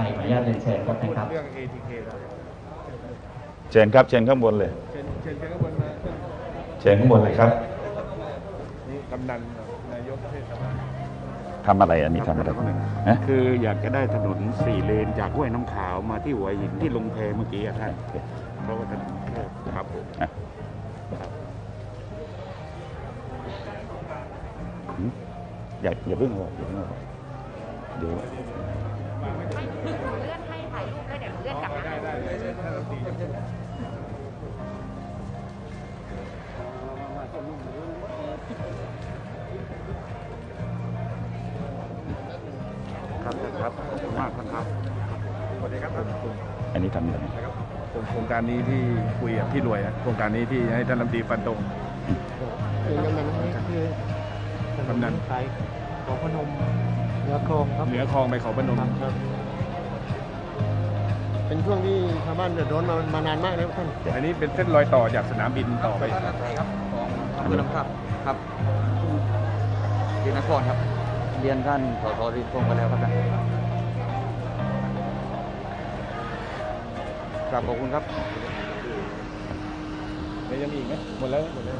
ภัยขออนุญาตเรียนเชิญครับนะครับ เรื่อง ATK เราเชิญครับ เชิญข้างบนเลย เชิญเชิญเชิญข้างบนมาขึ้นเชิญข้างบนเลยครับนี่กำนันนายกเทศบาลทำอะไรอันนี้ทำอะไรฮะคืออยากจะได้ถนนสี่เลนจากห้วยน้ำขาวมาที่หัวหินที่ลงเพเมื่อกี้อะท่าน เพราะว่าถนนแคบครับผมอะครับหืมอย่าอย่าเพิ่งออกอย่าเพิ่งออกเดี๋ยว ไม่เลื่อนให้ถ่ายรูปแล้วเดี๋ยวเลื่อนกลับมาได้ได้ได้ท่านรัฐมนตรีจะครับครับขอบคุณมากครับสวัสดีครับท่านอันนี้ทำอะไรนะครับโครงการนี้ที่คุยกับพี่รวยนะโครงการนี้ที่ให้ท่านรัฐมนตรีฟันตรงคือกำนันนี่คือกำนันสายของพนม เหนือคลองครับเหนือคลองไปเขาพนมครับ เป็นช่วงที่ชาวบ้านเดือดร้อนมามานานมากแล้วท่านอันนี้เป็นเส้นรอยต่อจากสนามบินต่อไปอำเภอน้ำครับครับที่นครครับ เรียนท่านสสริพงศ์ไปแล้วครับนะกราบขอบคุณครับเดี๋ยวยังมีอีกไหมหมดแล้วหมดแล้ว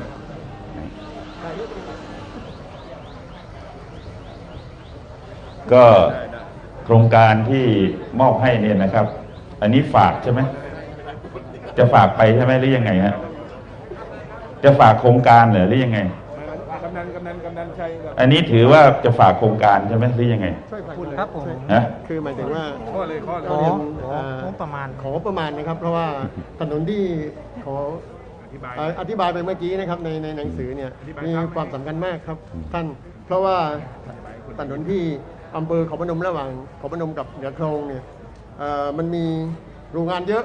ก็ได้ได้โครงการที่มอบให้เนี่ยนะครับ อันนี้ฝากใช่ไหมจะฝากไปใช่ไหมหรือยังไงฮะจะฝากโครงการเหรอหรือยังไงกำนันกำนันกำนันชัยกับอันนี้ถือว่าจะฝากโครงการใช่ไหมหรือยังไงช่วยพูดเลยครับผมฮะ คือหมายถึงว่าข้อเลยข้อเลย ขอของบประมาณ ขอประมาณนะครับ เพราะว่าถนนที่ขออธิบาย เอ่ออธิบายไปเมื่อกี้นะครับในในหนังสือเนี่ยอธิบายมีครับ ความสำคัญมากครับท่านเพราะว่าถนนที่ อำเภอเขาพนมระหว่างเขาพนมกับเหนือคลองเนี่ยเอ่อมันมีโรงงานเยอะ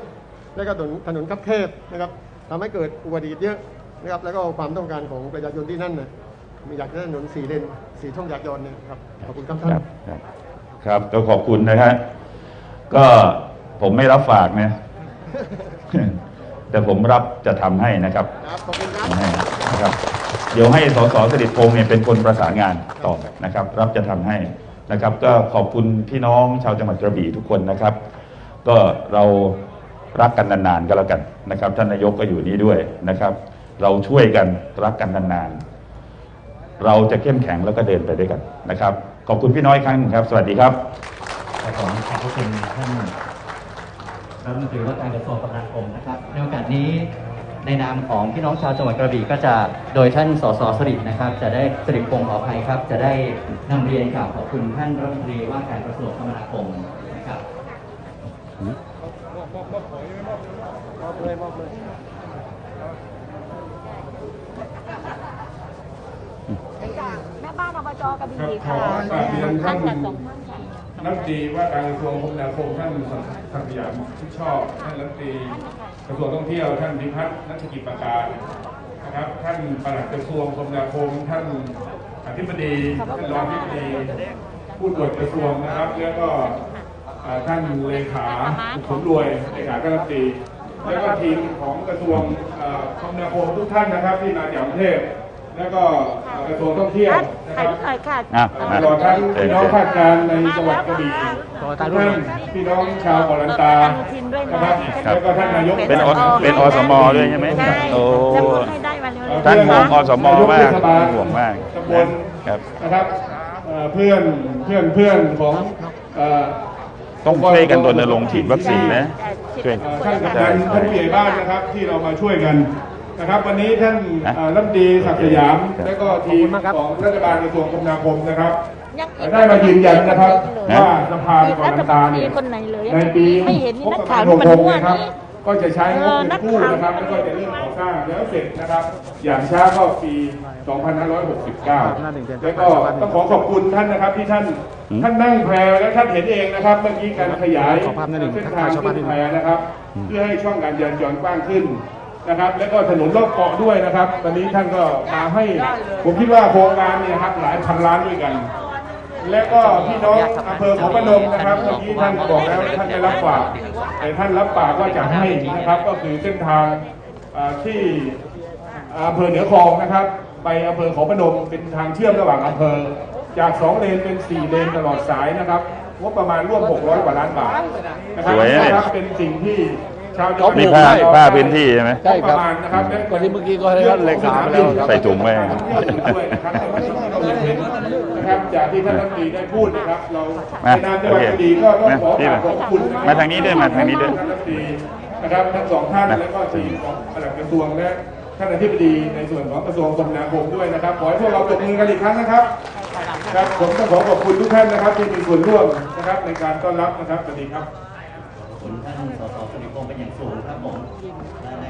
แล้วก็ถนนถนนคับแคบนะครับทำให้เกิดอุบัติเหตุเยอะนะครับแล้วก็ความต้องการของประชาชนที่นั่นน่ะมีอยากได้ถนนสี่เลนสี่ช่องจากรยานเนี่ยครับขอบคุณครับท่านครับครับครับก็ขอบคุณนะฮะก็ผมไม่รับฝากนะแต่ผมรับจะทำให้นะครับครับขอบคุณครับทำให้นะครับ เดี๋ยวให้สสสริพงษ์เนี่ยเป็นคนประสานงานต่อนะครับ รับจะทำให้ นะครับ ก็ขอบคุณพี่น้องชาวจังหวัดกระบี่ทุกคนนะครับ ก็เรารักกันนานๆก็แล้วกันนะครับ ท่านนายกก็อยู่นี่ด้วยนะครับ เราช่วยกันรักกันนานๆเราจะเข้มแข็งแล้วก็เดินไปด้วยกันนะครับ ขอบคุณพี่น้อยครั้งหนึ่งครับ สวัสดีครับขอขอบพระคุณท่านรัฐมนตรีว่าการกระทรวงคมนาคมนะครับในโอกาสนี้ ในนามของพี่น้องชาวจังหวัดกระบี่ก็จะโดยท่านสสสรินะครับ จะได้สริพงศ์ขออภัยครับ จะได้นำเรียนกล่าวขอบคุณท่านรัฐมนตรีว่าการกระทรวงคมนาคมนะครับจากแม่บ้านอบจกระบี่ค่ะกราบท่านส่งท่านค่ะรัฐมนตรีว่าการกระทรวงคมนาคมท่านศักดิ์สยามที่ชอบท่านรัฐมนตรี กระทรวงท่องเที่ยวท่านพิพัฒน์นักกิจประการนะครับท่านปลัดกระทรวงคมนาคมท่านอธิบดีท่านรองอธิบดีผู้ตรวจกระทรวงนะครับ แล้วก็ท่านเลขาสมรวยเลขาการรัฐมนตรีแล้วก็ทีมของกระทรวงคมนาคมทุกท่านนะครับที่มาจากกรุงเทพ แล้วก็อ่ากระทรวงท่องเที่ยวนะคถ่ายรับรูปหน่อยค่ะอะตลอดทั้งพี่น้องภาคกลางในจังหวัดกระบี่ทุกท่านพี่น้องชาวเกาะลันตานะครับแล้วก็ท่านนายกเป็นอเป็นอสมด้วยใช่ไหมใช่โอ้จะพูดให้ได้วันนี้ท่านห่วงอสมมากนยเทศบลห่วงมากตำบลครับนะครับเอ่อเพื่อนเพื่อนเพื่อนของเอ่อต้องช่วยกันรณรงค์ฉีดวัคซีนนะช่วยเอ่อท่านกำนันท่านผู้ใหญ่บ้านนะครับที่เรามาช่วยกัน นะครับวันนี้ท่านนะเอ่อรัฐมนตรีศักดิ์สยามครับและก็ทีมของรัฐบาลกระทรวงคมนาคมนะครับยังอีกได้มายืนยันนะครับนะว่าสภาอีกเกาะรัฐลันมตานตเนี่รียคนไหนเลยในปีไม่เห็นนี่งนับกประข่าวมาณนี่มัน66มั่วนะครับนี่ก็จะใช้งบเออเป็นกู้นักข่าวนะครับแล้วก็จะเริ่มก่อสร้างแล้วเสร็จนะครับ อย่างช้าก็ปี 2569 แล้วก็ต้องขอขอบคุณท่านนะครับที่ท่านอืมท่านนั่งแพและท่านเห็นเองนะครับเมื่อกี้การขยายขอภาพหน้าหนึ่งเส้นทักทาทางยชาวบ้านขึ้นนิดหนึ่งแพนะครับ เพื่อให้ช่องการจราจรกว้างขึ้น นะครับ แล้วก็ถนนรอบเกาะด้วยนะครับ ตอนนี้ท่านก็มาให้ผมคิดว่าโครงการเนี่ยครับหลายพันล้านด้วยกัน และก็พี่น้องอำเภอของพนมนะครับเมื่อกี้ท่านบอกแล้วท่านไม่รับปากแต่ท่านรับปากว่าจะให้นะครับ ก็คือเส้นทางอ่าที่อำเภอเหนือคลองนะครับ ไปอำเภอของพนมเป็นทางเชื่อมระหว่างอำเภอ จากสองเลนเป็นสี่เลนตลอดสายนะครับงบประมาณร่วม 600 กว่าล้านบาทนะครับสวยนะเนี่ยนะครับเป็นสิ่งที่ ชาวจังหวัดนี่ผ้าผ้าพื้นที่ใช่ไหม ใช่ครับนะครับ วันนี้เมื่อกี้ก็ให้ท่านเลขาไปแล้วใส่ถุงไว้ ด้วยนะครับนะครับจากที่ท่านรัฐมนตรีได้พูดนะครับ เรามาในนามจังหวัดโอเคกระบี่ก็ต้องมาขอพี่มาขอบคุณนะครับมาทางนี้ด้วยมาทางนี้ด้วย ท่านรัฐมนตรีนะครับทั้งสองท่านมาและก็ทีมของปลัดกระทรวงและท่านอธิบดีในส่วนของกระทรวงคมนาคมด้วยนะครับขอให้พวกเราตบมือกันอีกครั้งนะครับครับผมต้องขอขอบคุณทุกท่านนะครับที่มีส่วนร่วมนะครับในการต้อนรับนะครับสวัสดีครับขอบ คุณท่านสสสุริพงษ์เป็นอย่างสูงครับผมและใน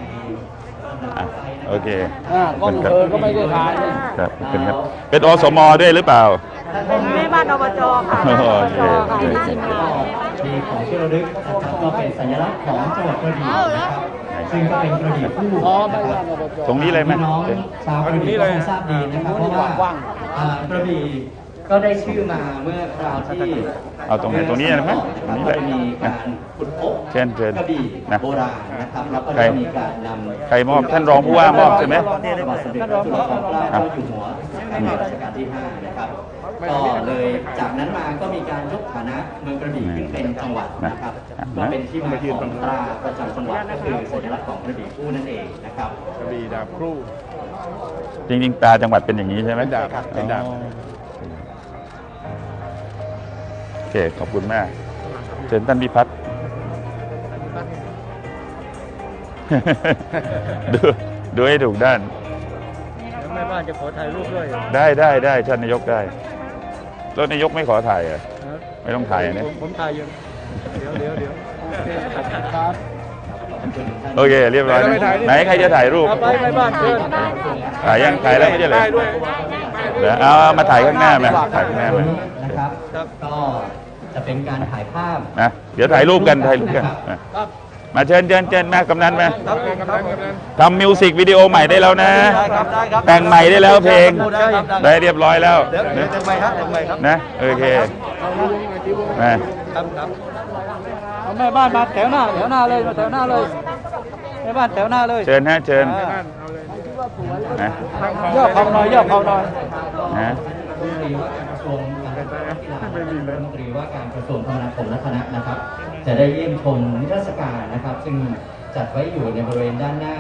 ลำดับอะต่อไปนะรับโอเคอ่าก็เธอก็ไม่ได้ทานครับขอบคุณครับเป็นอสมด้วยหรือเปล่า เป็นแม่บ้านอบจค่ะโออบเคจค่ะโอเคที่ทีมงานมีของที่ระลึกนะครับก็เป็นสัญลักษณ์ของจังหวัดกระบี่นะครับซึ่งก็เป็นกระบี่คู่อ๋อนะไม่คใช่รับอบจตรงนี้เลยไหม พี่น้องชาวกระบี่ก็คงทราบดีนะครับเพราะว่าอ่ากระบี่ ก็ได้ชื่อมาเมื่อคราวที่เอาตรงไหนตรงนี้นะไหมตรงนี้ก็เลยจะมีการขุดพบเชิญเชิญกระบี่นะโบราณนะครับแล้วก็ใครได้มีการนำใครมอบท่านรองผู้ว่ามอบใช่ไหมพระบาทสมเด็จพระจุลจอมเกล้าเจ้าอยู่หัวในรัชกาลที่5นะครับก็เลยจากนั้นมาก็มีการยกฐานะเมืองกระบี่ขึ้นเป็นจังหวัดนะครับก็เป็นที่มาของตราประจำจังหวัดก็คือสัญลักษณ์ของกระบี่คู่นั่นเองนะครับกระบี่ดาบครูจริงๆตาจังหวัดเป็นอย่างนี้ใช่ไหมเป็นดาบครับเป็นดาบ เคขอบคุณมากเชิญท่านพิพัฒน์ ดูดูให้ถูกด้านแม่บ้านจะขอถ่ายรูปด้วยได้ได้ได้ท่านนายกได้แล้วนายกไม่ขอถ่ายเหรอะไม่ต้องถ่ายนะผมถ่ายอยู่เดี๋ยวเดี๋ยวเดี๋ยวครับโอเค เรียบร้อยนะไหนใครจะถ่ายรูปไปไปบ้านเชิญถ่ายยังถ่ายแล้วไม่ใช่เหรอเดี๋ยวเอาเอามาถ่ายข้างหน้ามาถ่ายข้างหน้ามา นะครับ ก็ จะเป็นการถ่ายภาพนะเดี๋ยวถ่ายรูปกันถ่ายรูปกันมามาเชิญเชิญเชิญมากำนันมาทำมิวสิกวิดีโอใหม่ได้แล้วนะแต่งใหม่ได้แล้วเพลง ได้เรียบร้อยแล้วนะทำไมครับทำไมครับนะโอเคมาครับครับเอาแม่บ้านมาแถวหน้าแถวหน้าเลยมาแถวหน้าเลยแม่บ้านแถวหน้าเลยเชิญฮะเชิญนะย่อเขาหน่อยย่อเขาหน่อยนะ ท่าการกระทรวงการท่องเลยรัฐมนตรีว่าการกระทรวงคมนาคมและคณะนะครับ จะได้เยี่ยมชมนิทรรศการนะครับ ซึ่งจัดไว้อยู่ในบริเวณด้านหน้า